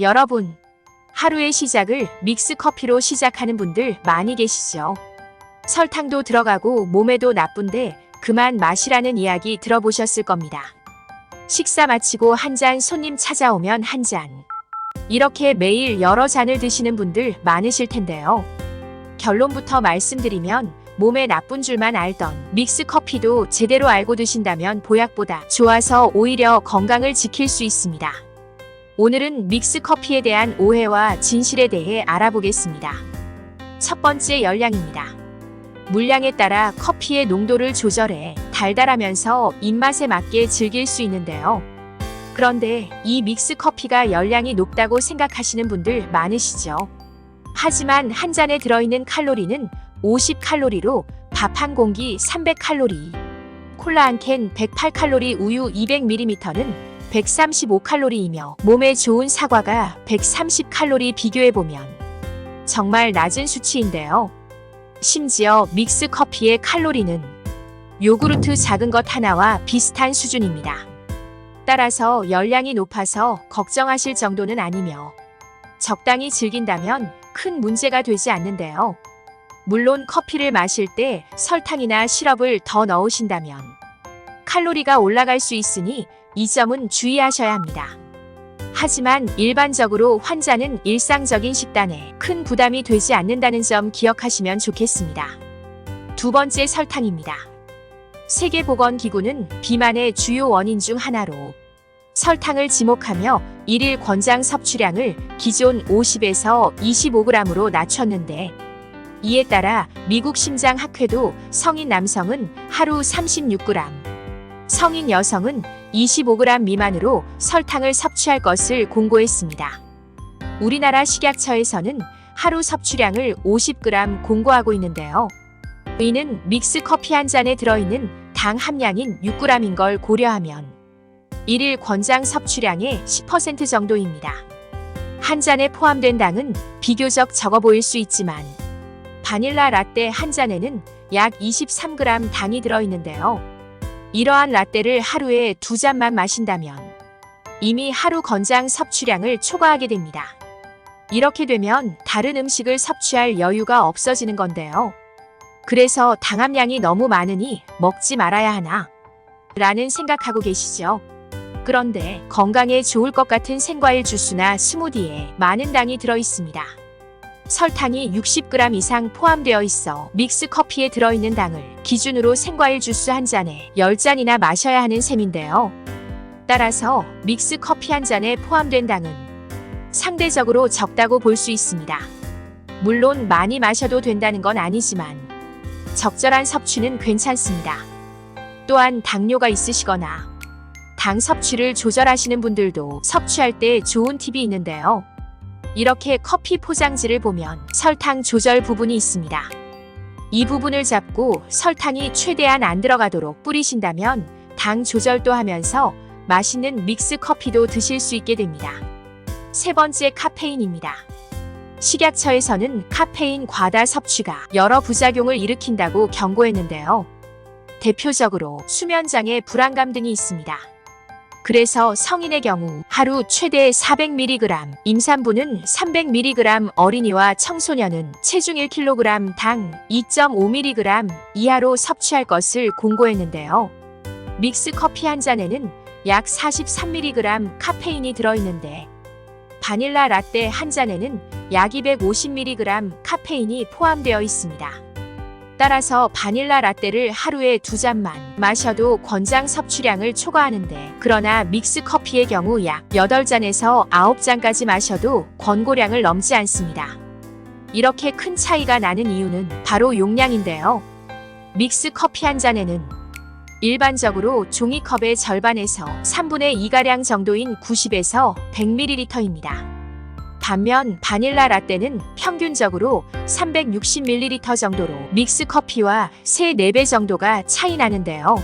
여러분, 하루의 시작을 믹스 커피로 시작하는 분들 많이 계시죠? 설탕도 들어가고 몸에도 나쁜데 그만 마시라는 이야기 들어보셨을 겁니다. 식사 마치고 한 잔 손님 찾아오면 한 잔. 이렇게 매일 여러 잔을 드시는 분들 많으실 텐데요. 결론부터 말씀드리면 몸에 나쁜 줄만 알던 믹스 커피도 제대로 알고 드신다면 보약보다 좋아서 오히려 건강을 지킬 수 있습니다. 오늘은 믹스 커피에 대한 오해와 진실에 대해 알아보겠습니다. 첫 번째 열량입니다. 물량에 따라 커피의 농도를 조절해 달달하면서 입맛에 맞게 즐길 수 있는데요. 그런데 이 믹스 커피가 열량이 높다고 생각하시는 분들 많으시죠? 하지만 한 잔에 들어있는 칼로리는 50칼로리로 밥 한 공기 300칼로리, 콜라 한 캔 108칼로리, 우유 200ml는 135칼로리이며 몸에 좋은 사과가 130칼로리 비교해보면 정말 낮은 수치인데요. 심지어 믹스 커피의 칼로리는 요구르트 작은 것 하나와 비슷한 수준입니다. 따라서 열량이 높아서 걱정하실 정도는 아니며 적당히 즐긴다면 큰 문제가 되지 않는데요. 물론 커피를 마실 때 설탕이나 시럽을 더 넣으신다면 칼로리가 올라갈 수 있으니 이 점은 주의하셔야 합니다. 하지만 일반적으로 환자는 일상적인 식단에 큰 부담이 되지 않는다는 점 기억하시면 좋겠습니다. 두 번째 설탕입니다. 세계보건기구는 비만의 주요 원인 중 하나로 설탕을 지목하며 일일 권장 섭취량을 기존 50에서 25g으로 낮췄는데 이에 따라 미국 심장학회도 성인 남성은 하루 36g, 성인 여성은 25g 미만으로 설탕을 섭취할 것을 공고했습니다. 우리나라 식약처에서는 하루 섭취량을 50g 공고하고 있는데요. 이는 믹스 커피 한 잔에 들어있는 당 함량인 6g인 걸 고려하면 일일 권장 섭취량의 10% 정도입니다. 한 잔에 포함된 당은 비교적 적어 보일 수 있지만 바닐라 라떼 한 잔에는 약 23g 당이 들어있는데요. 이러한 라떼를 하루에 두 잔만 마신다면 이미 하루 권장 섭취량을 초과하게 됩니다. 이렇게 되면 다른 음식을 섭취할 여유가 없어지는 건데요. 그래서 당함량이 너무 많으니 먹지 말아야 하나? 라는 생각하고 계시죠? 그런데 건강에 좋을 것 같은 생과일 주스나 스무디에 많은 당이 들어 있습니다. 설탕이 60g 이상 포함되어 있어 믹스 커피에 들어있는 당을 기준으로 생과일 주스 한 잔에 10잔이나 마셔야 하는 셈인데요. 따라서 믹스 커피 한 잔에 포함된 당은 상대적으로 적다고 볼 수 있습니다. 물론 많이 마셔도 된다는 건 아니지만 적절한 섭취는 괜찮습니다. 또한 당뇨가 있으시거나 당 섭취를 조절하시는 분들도 섭취할 때 좋은 팁이 있는데요. 이렇게 커피 포장지를 보면 설탕 조절 부분이 있습니다. 이 부분을 잡고 설탕이 최대한 안 들어가도록 뿌리신다면 당 조절도 하면서 맛있는 믹스 커피도 드실 수 있게 됩니다. 세 번째 카페인입니다. 식약처에서는 카페인 과다 섭취가 여러 부작용을 일으킨다고 경고했는데요. 대표적으로 수면 장애 불안감 등이 있습니다. 그래서 성인의 경우 하루 최대 400mg, 임산부는 300mg, 어린이와 청소년은 체중 1kg 당 2.5mg 이하로 섭취할 것을 공고했는데요. 믹스 커피 한 잔에는 약 43mg 카페인이 들어있는데 바닐라 라떼 한 잔에는 약 250mg 카페인이 포함되어 있습니다. 따라서 바닐라 라떼를 하루에 두 잔만 마셔도 권장 섭취량을 초과하는데 그러나 믹스 커피의 경우 약 8잔에서 9잔까지 마셔도 권고량을 넘지 않습니다. 이렇게 큰 차이가 나는 이유는 바로 용량인데요. 믹스 커피 한 잔에는 일반적으로 종이컵의 절반에서 3분의 2가량 정도인 90에서 100ml입니다. 반면 바닐라 라떼는 평균적으로 360ml 정도로 믹스 커피와 3, 4배 정도가 차이 나는데요.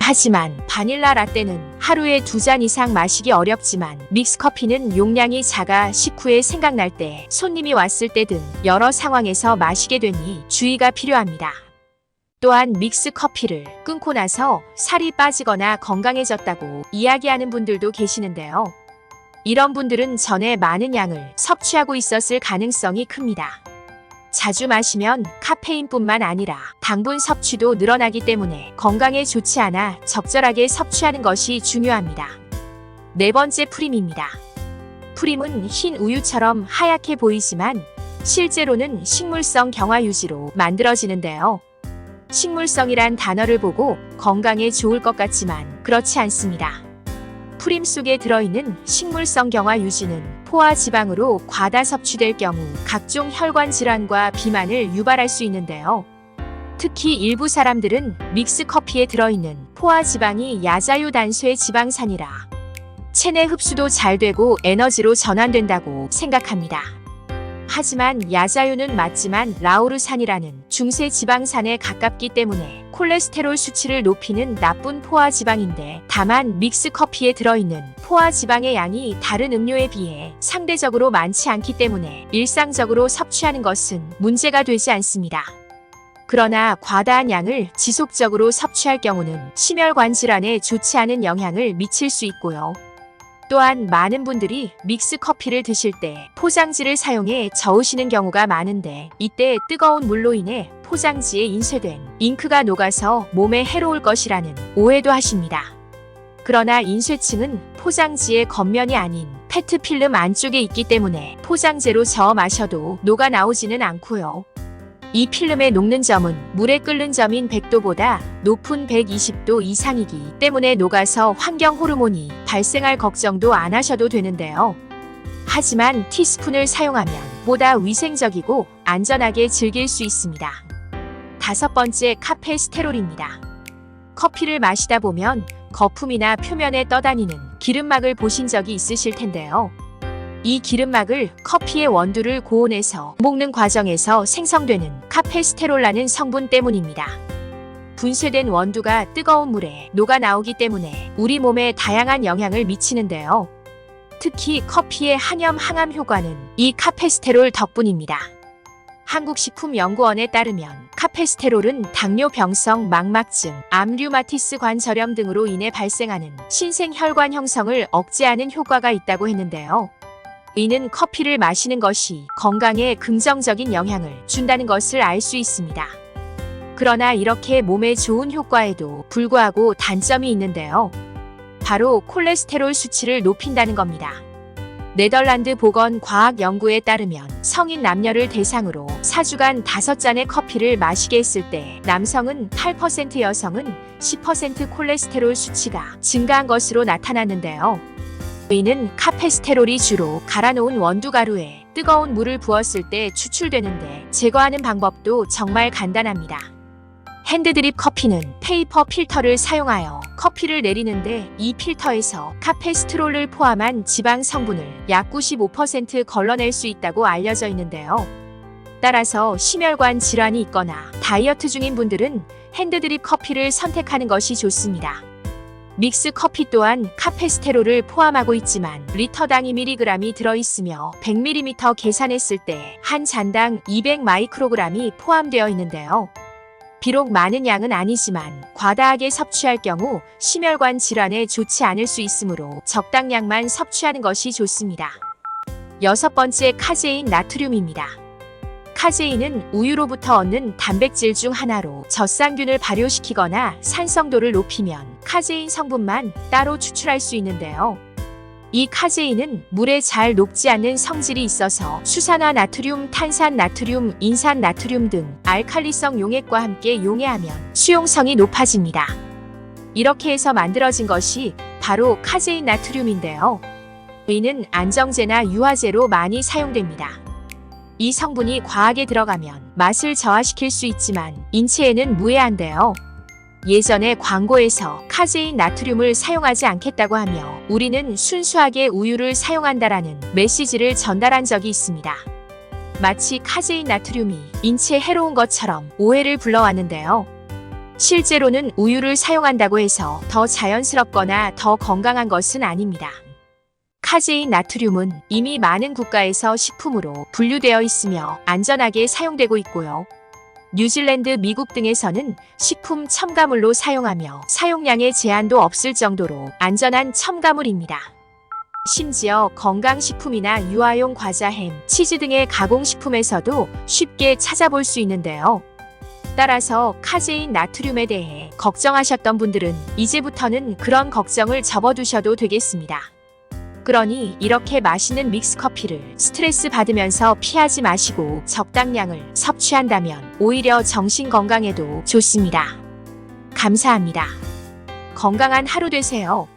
하지만 바닐라 라떼는 하루에 두 잔 이상 마시기 어렵지만 믹스 커피는 용량이 작아 식후에 생각날 때 손님이 왔을 때 등 여러 상황에서 마시게 되니 주의가 필요합니다. 또한 믹스 커피를 끊고 나서 살이 빠지거나 건강해졌다고 이야기하는 분들도 계시는데요. 이런 분들은 전에 많은 양을 섭취하고 있었을 가능성이 큽니다. 자주 마시면 카페인뿐만 아니라 당분 섭취도 늘어나기 때문에 건강에 좋지 않아 적절하게 섭취하는 것이 중요합니다. 네 번째 프림입니다. 프림은 흰 우유처럼 하얗게 보이지만 실제로는 식물성 경화 유지로 만들어지는데요. 식물성이란 단어를 보고 건강에 좋을 것 같지만 그렇지 않습니다. 프림 속에 들어있는 식물성 경화 유지는 포화 지방으로 과다 섭취될 경우 각종 혈관 질환과 비만을 유발할 수 있는데요. 특히 일부 사람들은 믹스 커피에 들어있는 포화 지방이 야자유 단수의 지방산이라 체내 흡수도 잘 되고 에너지로 전환된다고 생각합니다. 하지만 야자유는 맞지만 라우르산이라는 중세 지방산에 가깝기 때문에 콜레스테롤 수치를 높이는 나쁜 포화 지방인데 다만 믹스 커피에 들어있는 포화 지방의 양이 다른 음료에 비해 상대적으로 많지 않기 때문에 일상적으로 섭취하는 것은 문제가 되지 않습니다. 그러나 과다한 양을 지속적으로 섭취할 경우는 심혈관 질환에 좋지 않은 영향을 미칠 수 있고요. 또한 많은 분들이 믹스 커피를 드실 때 포장지를 사용해 저으시는 경우가 많은데 이때 뜨거운 물로 인해 포장지에 인쇄된 잉크가 녹아서 몸에 해로울 것이라는 오해도 하십니다. 그러나 인쇄층은 포장지의 겉면이 아닌 페트 필름 안쪽에 있기 때문에 포장재로 저어 마셔도 녹아 나오지는 않고요. 이 필름의 녹는 점은 물에 끓는 점인 100도보다 높은 120도 이상이기 때문에 녹아서 환경 호르몬이 발생할 걱정도 안 하셔도 되는데요. 하지만 티스푼을 사용하면 보다 위생적이고 안전하게 즐길 수 있습니다. 다섯 번째 카페스테롤입니다. 커피를 마시다 보면 거품이나 표면에 떠다니는 기름막을 보신 적이 있으실 텐데요. 이 기름막을 커피의 원두를 고온에서 볶는 과정에서 생성되는 카페스테롤라는 성분 때문입니다. 분쇄된 원두가 뜨거운 물에 녹아 나오기 때문에 우리 몸에 다양한 영향을 미치는데요. 특히 커피의 한염 항암 효과는 이 카페스테롤 덕분입니다. 한국식품연구원에 따르면 카페스테롤은 당뇨병성 망막증, 암 류마티스 관절염 등으로 인해 발생하는 신생혈관 형성을 억제하는 효과가 있다고 했는데요. 이는 커피를 마시는 것이 건강에 긍정적인 영향을 준다는 것을 알 수 있습니다. 그러나 이렇게 몸에 좋은 효과에도 불구하고 단점이 있는데요. 바로 콜레스테롤 수치를 높인다는 겁니다. 네덜란드 보건 과학 연구에 따르면 성인 남녀를 대상으로 4주간 5잔의 커피를 마시게 했을 때 남성은 8% 여성은 10% 콜레스테롤 수치가 증가한 것으로 나타났는데요. 이는 카페스테롤이 주로 갈아놓은 원두가루에 뜨거운 물을 부었을 때 추출되는데 제거하는 방법도 정말 간단합니다. 핸드드립 커피는 페이퍼 필터를 사용하여 커피를 내리는데 이 필터에서 카페스트롤을 포함한 지방 성분을 약 95% 걸러낼 수 있다고 알려져 있는데요. 따라서 심혈관 질환이 있거나 다이어트 중인 분들은 핸드드립 커피를 선택하는 것이 좋습니다. 믹스 커피 또한 카페스테롤을 포함하고 있지만 리터당 2mg이 들어있으며 100ml 계산했을 때 한 잔당 200 마이크로그램이 포함되어 있는데요. 비록 많은 양은 아니지만 과다하게 섭취할 경우 심혈관 질환에 좋지 않을 수 있으므로 적당량만 섭취하는 것이 좋습니다. 여섯 번째 카제인 나트륨입니다. 카제인은 우유로부터 얻는 단백질 중 하나로 젖상균을 발효시키거나 산성도를 높이면 카제인 성분만 따로 추출할 수 있는데요. 이 카제인은 물에 잘 녹지 않는 성질이 있어서 수산화 나트륨, 탄산 나트륨, 인산 나트륨 등 알칼리성 용액과 함께 용해하면 수용성이 높아집니다. 이렇게 해서 만들어진 것이 바로 카제인 나트륨인데요. 이는 안정제나 유화제로 많이 사용됩니다. 이 성분이 과하게 들어가면 맛을 저하시킬 수 있지만 인체에는 무해한데요. 예전에 광고에서 카제인 나트륨을 사용하지 않겠다고 하며 우리는 순수하게 우유를 사용한다라는 메시지를 전달한 적이 있습니다. 마치 카제인 나트륨이 인체에 해로운 것처럼 오해를 불러왔는데요. 실제로는 우유를 사용한다고 해서 더 자연스럽거나 더 건강한 것은 아닙니다. 카제인 나트륨은 이미 많은 국가에서 식품으로 분류되어 있으며 안전하게 사용되고 있고요. 뉴질랜드, 미국 등에서는 식품 첨가물로 사용하며 사용량의 제한도 없을 정도로 안전한 첨가물입니다. 심지어 건강식품이나 유아용 과자, 햄, 치즈 등의 가공식품에서도 쉽게 찾아볼 수 있는데요. 따라서 카제인 나트륨에 대해 걱정하셨던 분들은 이제부터는 그런 걱정을 접어두셔도 되겠습니다. 그러니 이렇게 마시는 믹스커피를 스트레스 받으면서 피하지 마시고 적당량을 섭취한다면 오히려 정신 건강에도 좋습니다. 감사합니다. 건강한 하루 되세요.